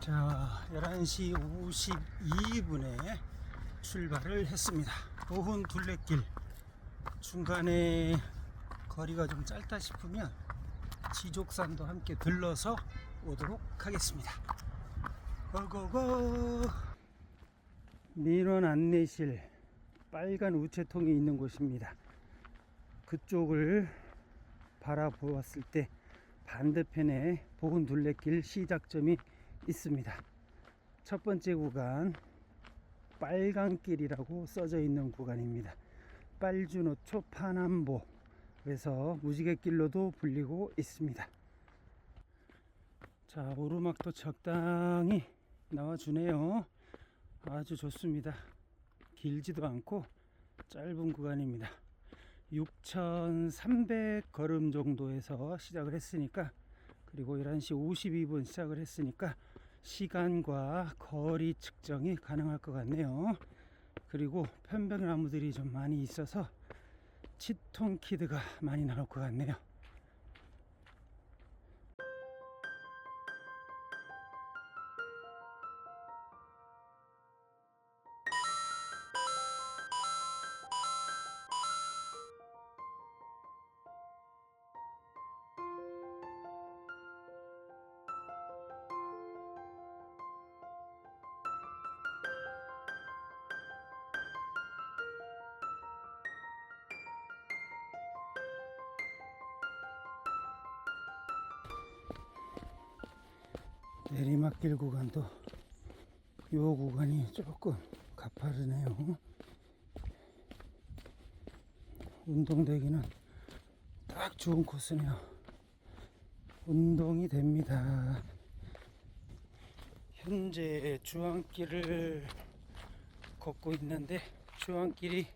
자, 11시 52분에 출발을 했습니다. 보훈 둘레길 중간에 거리가 좀 짧다 싶으면 지족산도 함께 들러서 오도록 하겠습니다. 고고고! 민원 안내실 빨간 우체통이 있는 곳입니다. 그쪽을 바라보았을 때 반대편에 보훈 둘레길 시작점이 있습니다. 첫 번째 구간 빨강길이라고 써져 있는 구간입니다. 빨주노초 파남보 그래서 무지개길로도 불리고 있습니다. 자 오르막도 적당히 나와주네요. 아주 좋습니다. 길지도 않고 짧은 구간입니다. 6,300 걸음 정도에서 시작을 했으니까 그리고 11시 52분 시작을 했으니까 시간과 거리 측정이 가능할 것 같네요. 그리고 편백나무들이 좀 많이 있어서 치통키드가 많이 나올 것 같네요. 내리막길 구간도 요 구간이 조금 가파르네요. 운동되기는 딱 좋은 코스네요. 운동이 됩니다. 현재 주황길을 걷고 있는데 주황길이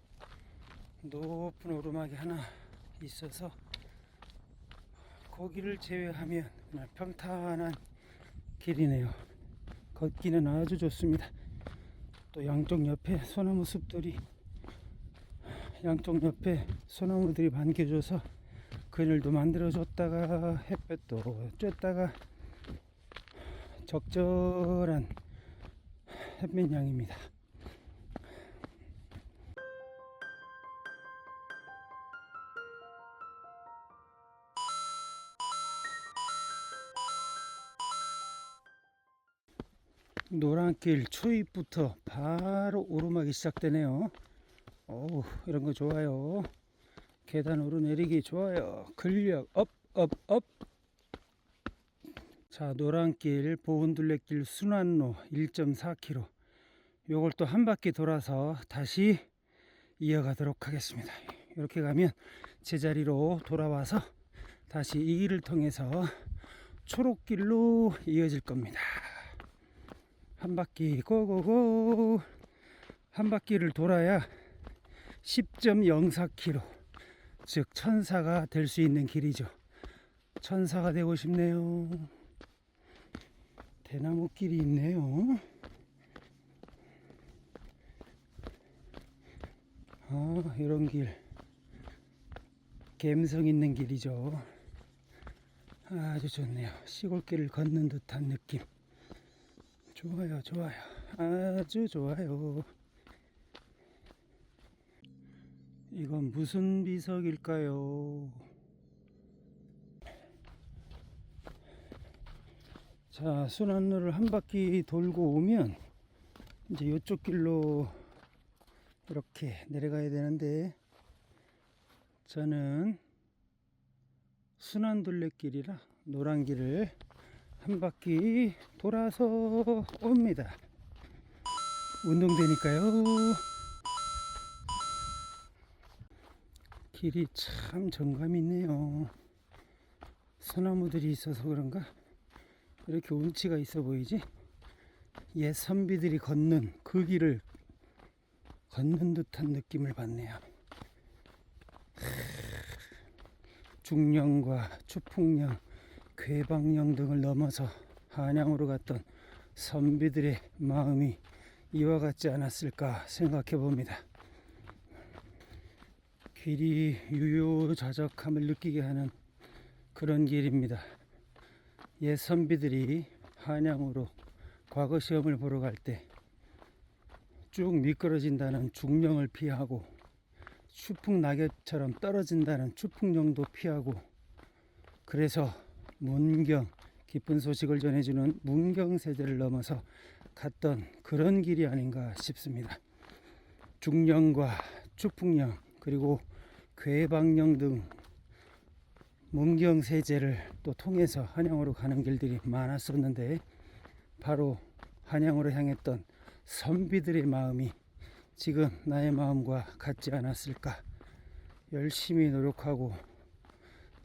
높은 오르막이 하나 있어서 거기를 제외하면 그냥 평탄한 길이네요. 걷기는 아주 좋습니다. 또 양쪽 옆에 소나무 숲들이 양쪽 옆에 소나무들이 반겨줘서 그늘도 만들어줬다가 햇볕도 쬐다가 적절한 햇볕양입니다. 노란길 초입부터 바로 오르막이 시작되네요. 어우, 이런 거 좋아요. 계단 오르내리기 좋아요. 근력 업, 업, 업. 자, 노란길 보훈둘레길 순환로 1.4km. 요걸 또 한 바퀴 돌아서 다시 이어가도록 하겠습니다. 이렇게 가면 제자리로 돌아와서 다시 이 길을 통해서 초록길로 이어질 겁니다. 한 바퀴 고고고. 한 바퀴를 돌아야 10.04km 즉 천사가 될 수 있는 길이죠. 천사가 되고 싶네요. 대나무 길이 있네요. 아 이런 길. 감성 있는 길이죠. 아주 좋네요. 시골길을 걷는 듯한 느낌 좋아요, 좋아요. 아주 좋아요. 이건 무슨 비석일까요? 자, 순환로를 한 바퀴 돌고 오면 이제 이쪽 길로 이렇게 내려가야 되는데 저는 순환 둘레길이라 노란 길을 한 바퀴 돌아서 옵니다. 운동되니까요. 길이 참 정감 있네요. 소나무들이 있어서 그런가 이렇게 운치가 있어 보이지? 옛 선비들이 걷는 그 길을 걷는 듯한 느낌을 받네요. 중령과 추풍령 괴방령 등을 넘어서 한양으로 갔던 선비들의 마음이 이와 같지 않았을까 생각해 봅니다. 길이 유효자적함을 느끼게 하는 그런 길입니다. 옛 선비들이 한양으로 과거 시험을 보러 갈 때 쭉 미끄러진다는 중령을 피하고 추풍 낙엽처럼 떨어진다는 추풍령도 피하고 그래서 문경 기쁜 소식을 전해주는 문경 세대를 넘어서 갔던 그런 길이 아닌가 싶습니다. 중령과 추풍령 그리고 괴방령 등 문경 세제를 또 통해서 한양으로 가는 길들이 많았었는데 바로 한양으로 향했던 선비들의 마음이 지금 나의 마음과 같지 않았을까 열심히 노력하고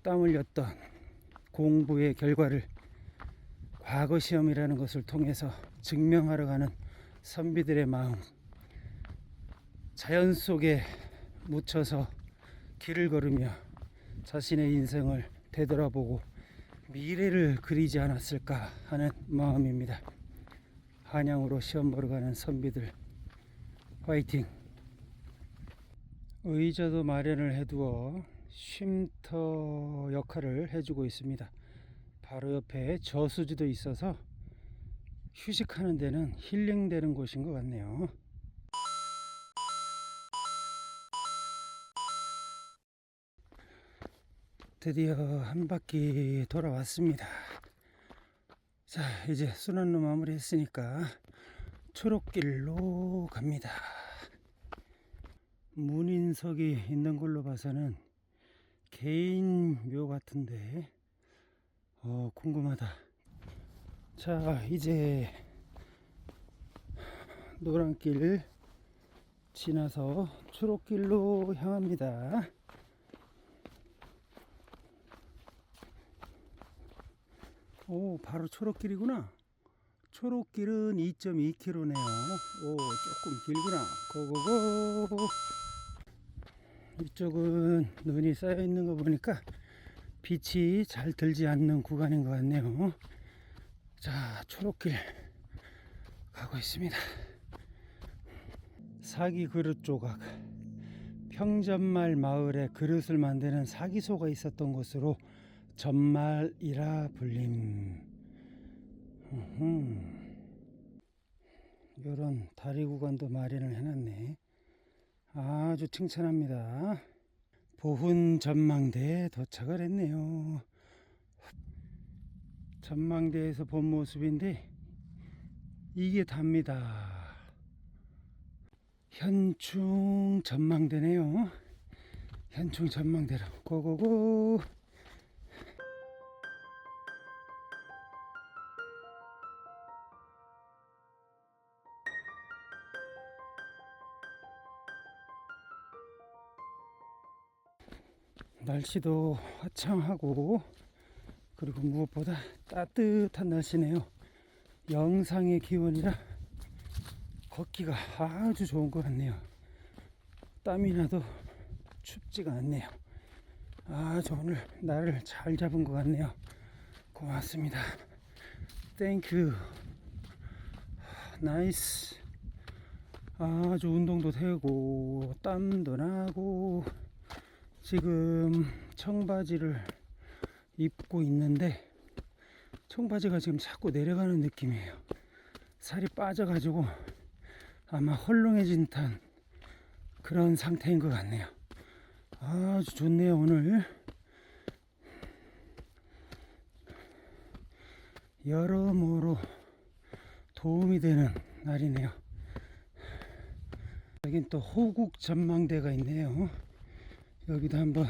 땀 흘렸던 공부의 결과를 과거 시험이라는 것을 통해서 증명하러 가는 선비들의 마음 자연 속에 묻혀서 길을 걸으며 자신의 인생을 되돌아보고 미래를 그리지 않았을까 하는 마음입니다. 한양으로 시험 보러 가는 선비들 화이팅! 의자도 마련을 해두어 쉼터 역할을 해주고 있습니다. 바로 옆에 저수지도 있어서 휴식하는 데는 힐링되는 곳인 것 같네요. 드디어 한 바퀴 돌아왔습니다. 자, 이제 순환로 마무리했으니까 초록길로 갑니다. 문인석이 있는 걸로 봐서는 개인 묘 같은데, 어, 궁금하다. 자, 이제 노란길 지나서 초록길로 향합니다. 오, 바로 초록길이구나. 초록길은 2.2km네요. 오, 조금 길구나. 고고고. 이쪽은 눈이 쌓여 있는 거 보니까 빛이 잘 들지 않는 구간인 것 같네요. 자, 초록길 가고 있습니다. 사기 그릇 조각. 평전말 마을에 그릇을 만드는 사기소가 있었던 곳으로 전말이라 불림. 이런 다리 구간도 마련을 해놨네. 아주 칭찬합니다. 보훈 전망대에 도착을 했네요. 전망대에서 본 모습인데 이게 답니다. 현충 전망대네요. 현충 전망대로 고고고. 날씨도 화창하고 그리고 무엇보다 따뜻한 날씨네요. 영상의 기온이라 걷기가 아주 좋은 것 같네요. 땀이 나도 춥지가 않네요. 아주 오늘 날을 잘 잡은 것 같네요. 고맙습니다. 땡큐. 나이스. 아주 운동도 되고 땀도 나고 지금 청바지를 입고 있는데 청바지가 지금 자꾸 내려가는 느낌이에요. 살이 빠져가지고 아마 헐렁해진 듯한 그런 상태인 것 같네요. 아주 좋네요, 오늘. 여러모로 도움이 되는 날이네요. 여긴 또 호국 전망대가 있네요. 여기도 한번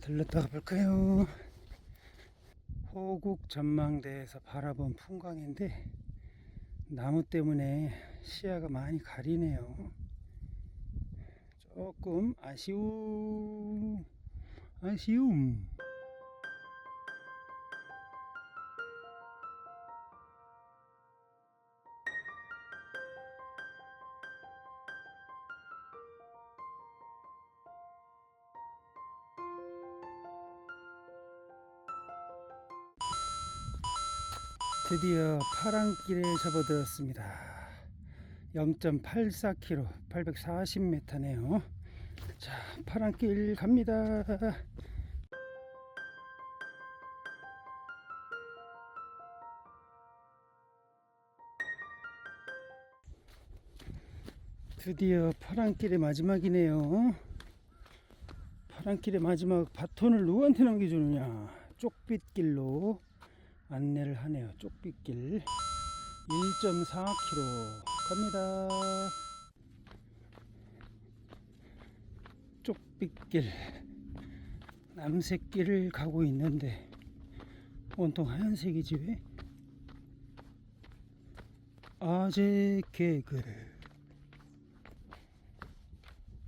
들렀다가 볼까요? 호국 전망대에서 바라본 풍광인데 나무 때문에 시야가 많이 가리네요. 조금 아쉬움, 아쉬움. 드디어 파랑길에 접어들었습니다. 0.84km, 840m네요. 자, 파랑길 갑니다. 드디어 파랑길의 마지막이네요. 파랑길의 마지막 바톤을 누구한테 넘겨주느냐? 쪽빛길로 안내를 하네요. 쪽빛길 1.4km 갑니다. 쪽빛길 남색길을 가고 있는데 온통 하얀색이지 왜? 아재 개글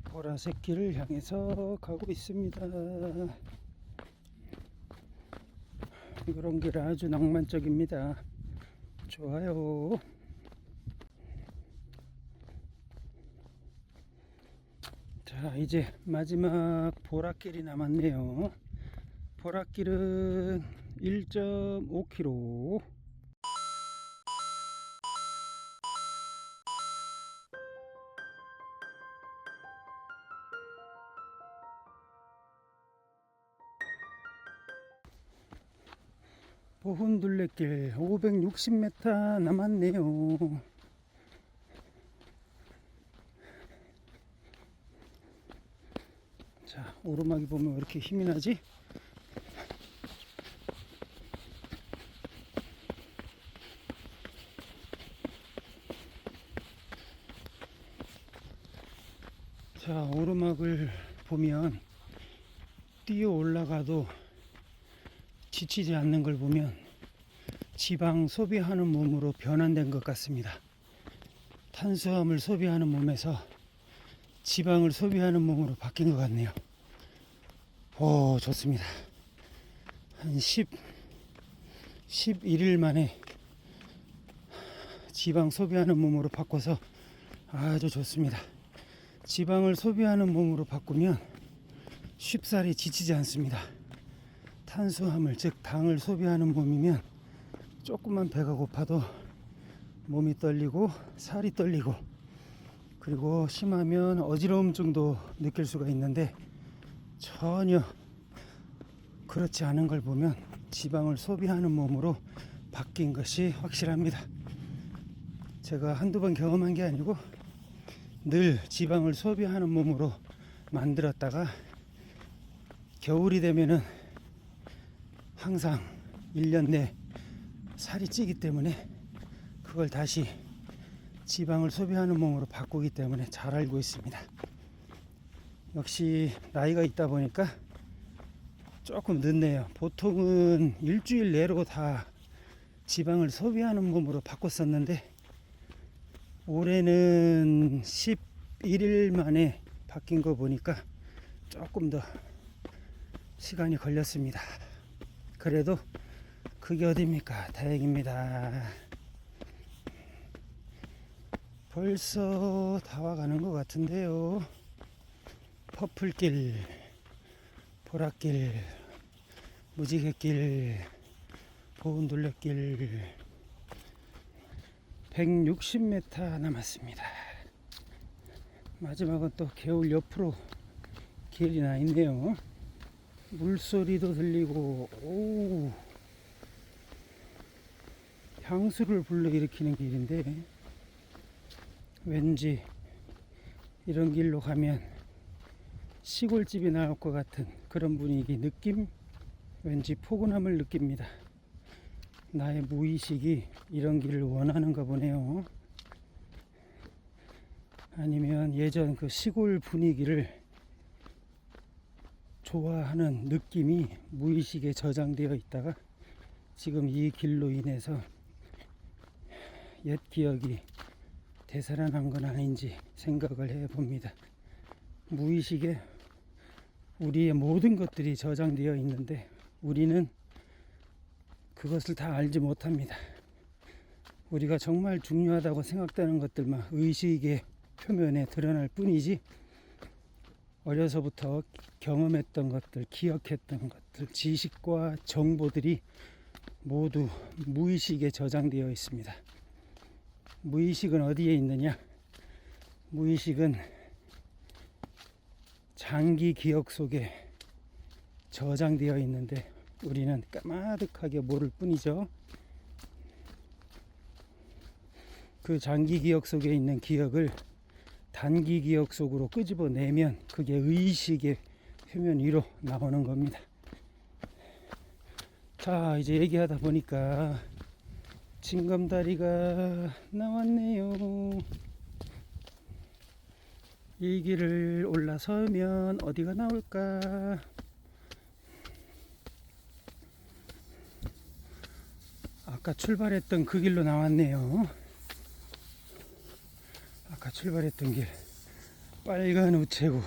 보라색 길을 향해서 가고 있습니다. 그런 길 아주 낭만적입니다. 좋아요. 자, 이제 마지막 보라길이 남았네요. 보라길은 1.5km. 보훈둘레길 560m 남았네요. 자, 오르막이 보면 왜 이렇게 힘이 나지? 자, 오르막을 보면 뛰어 올라가도 지치지 않는 걸 보면 지방 소비하는 몸으로 변환된 것 같습니다. 탄수화물 소비하는 몸에서 지방을 소비하는 몸으로 바뀐 것 같네요. 오, 좋습니다. 한 10, 11일 만에 지방 소비하는 몸으로 바꿔서 아주 좋습니다. 지방을 소비하는 몸으로 바꾸면 쉽사리 지치지 않습니다. 탄수화물 즉 당을 소비하는 몸이면 조금만 배가 고파도 몸이 떨리고 살이 떨리고 그리고 심하면 어지러움증도 느낄 수가 있는데 전혀 그렇지 않은 걸 보면 지방을 소비하는 몸으로 바뀐 것이 확실합니다. 제가 한두 번 경험한 게 아니고 늘 지방을 소비하는 몸으로 만들었다가 겨울이 되면은 항상 1년 내 살이 찌기 때문에 그걸 다시 지방을 소비하는 몸으로 바꾸기 때문에 잘 알고 있습니다. 역시 나이가 있다 보니까 조금 늦네요. 보통은 일주일 내로 다 지방을 소비하는 몸으로 바꿨었는데 올해는 11일 만에 바뀐 거 보니까 조금 더 시간이 걸렸습니다. 그래도 그게 어딥니까? 다행입니다. 벌써 다 와가는 것 같은데요. 퍼플길, 보랏길, 무지개길, 보은둘레길 160m 남았습니다. 마지막은 또 개울 옆으로 길이 나 있네요. 물소리도 들리고 오 향수를 불러일으키는 길인데 왠지 이런 길로 가면 시골집이 나올 것 같은 그런 분위기 느낌? 왠지 포근함을 느낍니다. 나의 무의식이 이런 길을 원하는가 보네요. 아니면 예전 그 시골 분위기를 좋아하는 느낌이 무의식에 저장되어 있다가 지금 이 길로 인해서 옛 기억이 되살아난 건 아닌지 생각을 해 봅니다. 무의식에 우리의 모든 것들이 저장되어 있는데 우리는 그것을 다 알지 못합니다. 우리가 정말 중요하다고 생각되는 것들만 의식의 표면에 드러날 뿐이지 어려서부터 경험했던 것들, 기억했던 것들, 지식과 정보들이 모두 무의식에 저장되어 있습니다. 무의식은 어디에 있느냐? 무의식은 장기 기억 속에 저장되어 있는데 우리는 까마득하게 모를 뿐이죠. 그 장기 기억 속에 있는 기억을 단기 기억 속으로 끄집어내면 그게 의식의 표면 위로 나오는 겁니다. 자, 이제 얘기하다 보니까 징검다리가 나왔네요. 이 길을 올라서면 어디가 나올까? 아까 출발했던 그 길로 나왔네요. 아까 출발했던 길. 빨간 우체국.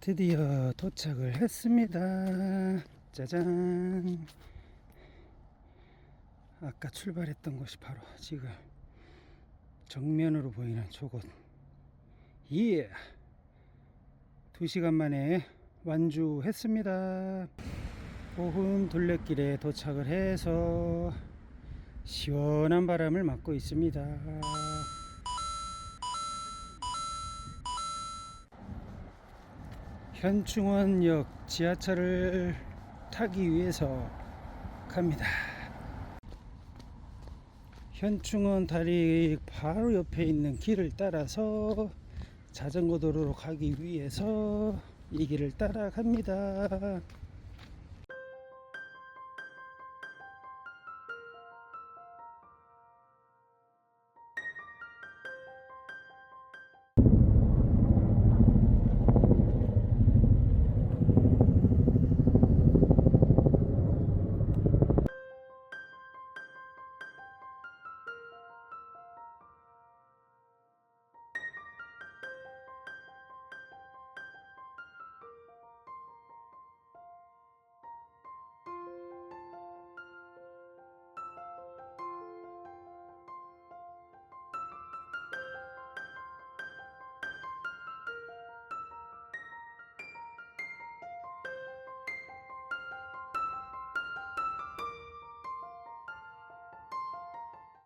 드디어 도착을 했습니다. 짜잔. 아까 출발했던 곳이 바로 지금 정면으로 보이는 저곳. 예. 두 시간 만에 완주했습니다. 보훈 둘레길에 도착을 해서 시원한 바람을 맞고 있습니다. 현충원역 지하철을 타기 위해서 갑니다. 현충원 다리 바로 옆에 있는 길을 따라서 자전거 도로로 가기 위해서 이 길을 따라갑니다.